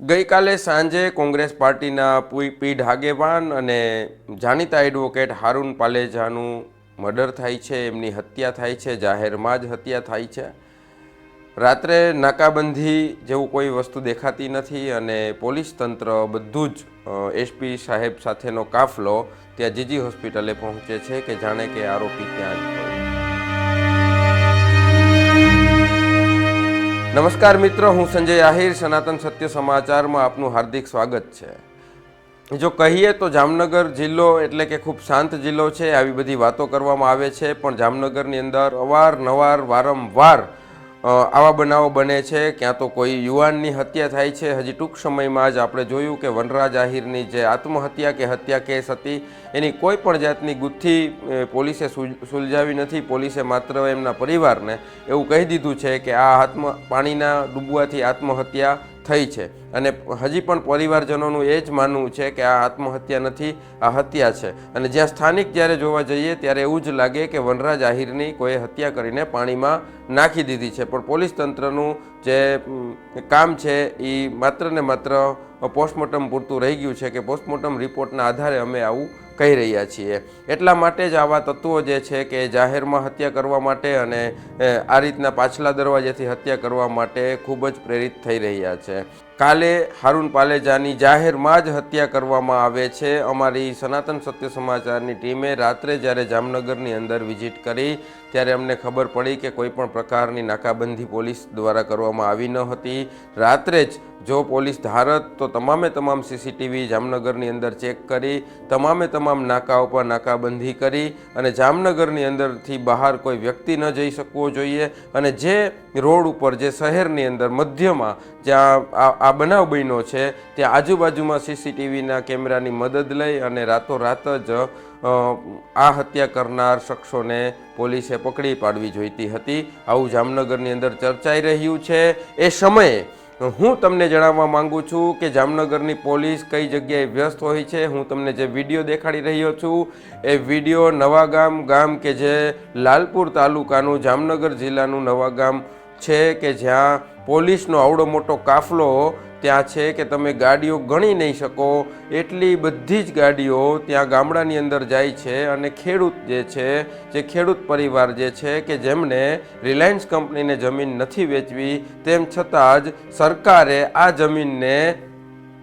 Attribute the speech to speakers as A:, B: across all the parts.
A: ગઈકાલે સાંજે કોંગ્રેસ પાર્ટીના પી પી ઢાગેવાન અને જાણીતા એડવોકેટ હારૂન પાલેજાનું મર્ડર થાય છે, એમની હત્યા થાય છે, જાહેરમાં જ હત્યા થાય છે. રાત્રે નાકાબંધી જેવું કોઈ વસ્તુ દેખાતી નથી અને પોલીસ તંત્ર બધું જ એસપી સાહેબ સાથેનો કાફલો ત્યાં જીજી હોસ્પિટલે પહોંચે છે કે જાણે કે આરોપી ત્યાં જ નમસ્કાર મિત્રો, હું સંજય આહિર, સનાતન સત્ય સમાચારમાં આપનું હાર્દિક સ્વાગત છે. જો કહીએ તો જામનગર જિલ્લો એટલે કે ખૂબ શાંત જિલ્લો છે, આવી બધી વાતો કરવામાં આવે છે, પણ જામનગરની અંદર અવારનવાર, વારંવાર આવા બનાવો બને છે, ક્યાં તો કોઈ યુવાનની હત્યા થાય છે. હજી ટૂંક સમયમાં જ આપણે જોયું કે વનરાજ આહિરની જે આત્મહત્યા કે હત્યા કેસ હતી, એની કોઈ પણ જાતની ગુથ્થી પોલીસે સુલ- સુલઝાવી નથી. પોલીસે માત્ર એમના પરિવારને એવું કહી દીધું છે કે આ આત્મ, પાણીના ડૂબવાથી આત્મહત્યા થઈ છે. અને હજી પણ પરિવારજનોનું એ જ માનવું છે કે આ આત્મહત્યા નથી, આ હત્યા છે. અને જ્યાં સ્થાનિક જ્યારે જોવા જઈએ ત્યારે એવું જ લાગે કે વનરાજ આહિરની કોઈ હત્યા કરીને પાણીમાં નાખી દીધી છે. પણ પોલીસ તંત્રનું જે કામ છે એ માત્ર ને માત્ર પોસ્ટમોર્ટમ પૂરતું રહી ગયું છે કે પોસ્ટમોર્ટમ રિપોર્ટના આધારે અમે આવું કહી રહ્યા છીએ. એટલા માટે જ આવા તત્વો જે છે કે જાહેરમાં હત્યા કરવા માટે અને આ રીતના પાછલા દરવાજેથી હત્યા કરવા માટે ખૂબ જ પ્રેરિત થઈ રહ્યા છે. કાલે હારૂન પાલેજાની જાહેરમાં જ હત્યા કરવામાં આવે છે. અમારી સનાતન સત્ય સમાચારની ટીમે રાત્રે જ્યારે જામનગરની અંદર વિઝિટ કરી, ત્યારે અમને ખબર પડી કે કોઈ પણ પ્રકારની નાકાબંધી પોલીસ દ્વારા કરવામાં આવી ન હતી. રાત્રે જ જો પોલીસ ધારત, તો તમામે તમામ સીસીટીવી જામનગરની અંદર ચેક કરી, તમામે તમામ નાકા ઉપર નાકાબંધી કરી અને જામનગરની અંદરથી બહાર કોઈ વ્યક્તિ ન જઈ શકવો જોઈએ. અને જે રોડ ઉપર, જે શહેરની અંદર, મધ્યમાં જ્યાં આ બનાવ બન્યો છે ત્યાં આજુબાજુમાં સીસીટીવીના કેમેરાની મદદ લઈ અને રાતોરાત જ આ હત્યા કરનાર શખ્સોને પોલીસે પકડી પાડવી જોઈતી હતી. આવું જામનગરની અંદર ચર્ચાઈ રહ્યું છે. એ સમયે હું તમને જણાવવા માંગુ છું કે જામનગરની પોલીસ કઈ જગ્યાએ વ્યસ્ત હોય છે? હું તમને જે વીડિયો દેખાડી રહ્યો છું, એ વીડિયો નવાગામ ગામ કે જે લાલપુર તાલુકાનું, જામનગર જિલ્લાનું નવાગામ છે કે જ્યાં પોલીસનો આવડો મોટો કાફલો ત્યાં છે કે તમે ગાડીઓ ગણી નહીં શકો, એટલી બધી જ ગાડીઓ ત્યાં ગામડાની અંદર જાય છે અને ખેડૂત જે છે, જે ખેડૂત પરિવાર જે છે કે જેમને રિલાયન્સ કંપનીને જમીન નથી વેચવી, તેમ છતાં જ સરકારે આ જમીનને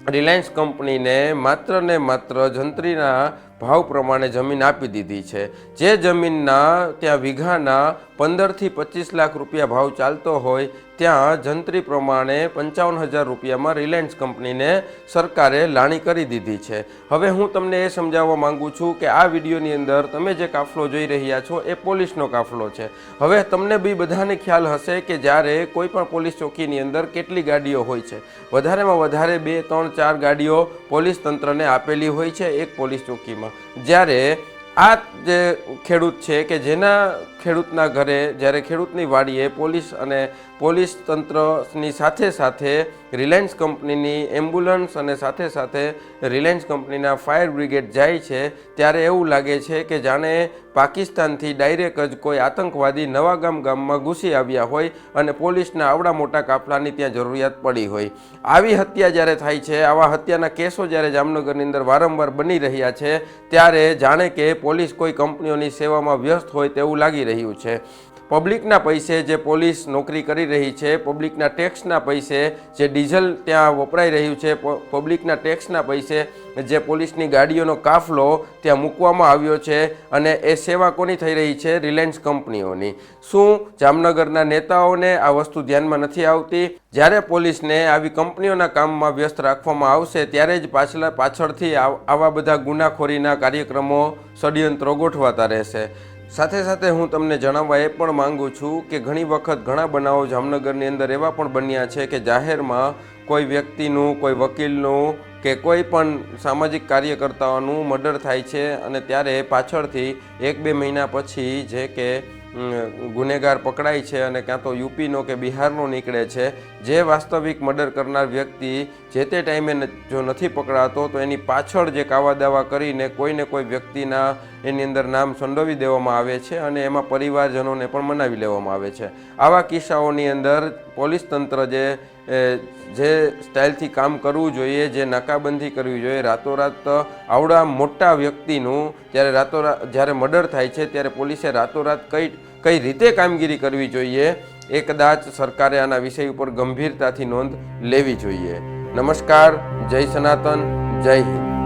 A: રિલાયન્સ કંપનીને માત્ર ને માત્ર જંત્રીના ભાવ પ્રમાણે જમીન આપી દીધી છે. જે જમીનના ત્યાં વીઘાના પંદરથી પચીસ લાખ રૂપિયા ભાવ ચાલતો હોય, ત્યાં જંત્રી પ્રમાણે પંચાવન હજાર રૂપિયામાં રિલાયન્સ કંપનીને સરકારે લાણી કરી દીધી છે. હવે હું તમને એ સમજાવવા માંગુ છું કે આ વિડીયોની અંદર તમે જે કાફલો જોઈ રહ્યા છો એ પોલીસનો કાફલો છે. હવે તમને બી બધાને ખ્યાલ હશે કે જ્યારે કોઈ પણ પોલીસ ચોકીની અંદર કેટલી ગાડીઓ હોય છે. વધારેમાં વધારે બે, ત્રણ, ચાર ગાડીઓ પોલીસ તંત્રને આપેલી હોય છે એક પોલીસ ચોકીમાં. જ્યારે આ જે ખેડૂત છે કે જેના ખેડૂતના ઘરે જ્યારે ખેડૂતની વાડીએ પોલીસ અને પોલીસ તંત્રની સાથે સાથે રિલાયન્સ કંપનીની એમ્બ્યુલન્સ અને સાથે સાથે રિલાયન્સ કંપનીના ફાયર બ્રિગેડ જાય છે, ત્યારે એવું લાગે છે કે જાણે પાકિસ્તાનથી ડાયરેક્ટ જ કોઈ આતંકવાદી નવાગામ ગામમાં ઘૂસી આવ્યા હોય અને પોલીસના આવડા મોટા કાફલાની ત્યાં જરૂરિયાત પડી હોય. આવી હત્યા જ્યારે થાય છે, આવા હત્યાના કેસો જ્યારે જામનગરની અંદર વારંવાર બની રહ્યા છે, ત્યારે જાણે કે પોલીસ કોઈ કંપનીઓની સેવામાં વ્યસ્ત હોય તેવું લાગી રહ્યું છે. પબ્લિકના પૈસે જે પોલીસ નોકરી કરી રહી છે, પબ્લિકના ટેક્સના પૈસે જે ડીઝલ ત્યાં વપરાઈ રહ્યું છે પબ્લિકના ટેક્સના પૈસે જે પોલીસની ગાડીઓનો કાફલો ત્યાં મૂકવામાં આવ્યો છે અને એ સેવા કોની થઈ રહી છે? રિલાયન્સ કંપનીઓની. શું જામનગરના નેતાઓને આ વસ્તુ ધ્યાનમાં નથી આવતી? જ્યારે પોલીસને આવી કંપનીઓના કામમાં વ્યસ્ત રાખવામાં આવશે, ત્યારે જ પાછલા, પાછળથી આવા બધા ગુનાખોરીના કાર્યક્રમો ષડયંત્રો ગોઠવાતા રહેશે. સાથે સાથે હું તમને જણાવવા એ પણ માંગુ છું કે ઘણી વખત ઘણા બનાવો જામનગરની અંદર એવા પણ બન્યા છે કે જાહેરમાં કોઈ વ્યક્તિનું, કોઈ વકીલનું કે કોઈ પણ સામાજિક કાર્યકર્તાઓનું મર્ડર થાય છે અને ત્યારે પાછળથી એક બે મહિના પછી જે કે ગુનેગાર પકડાય છે અને ક્યાં તો યુપીનો કે બિહારનો નીકળે છે. જે વાસ્તવિક મર્ડર કરનાર વ્યક્તિ જે તે ટાઈમે જો નથી પકડાતો તો એની પાછળ જે કાવા દાવા કરીને કોઈને કોઈ વ્યક્તિના એની અંદર નામ સંડોવી દેવામાં આવે છે અને એમાં પરિવારજનોને પણ મનાવી લેવામાં આવે છે. આવા કિસ્સાઓની અંદર પોલીસ તંત્ર જે જે સ્ટાઇલથી કામ કરવું જોઈએ, જે નાકાબંધી કરવી જોઈએ, રાતોરાત આવડા મોટા વ્યક્તિનું જ્યારે રાતોરાત જ્યારે મર્ડર થાય છે, ત્યારે પોલીસે રાતોરાત કઈ કઈ રીતે કામગીરી કરવી જોઈએ, એ કદાચ સરકારે આના વિષય ઉપર ગંભીરતાથી નોંધ લેવી જોઈએ. નમસ્કાર, જય સનાતન, જય હિન્દ.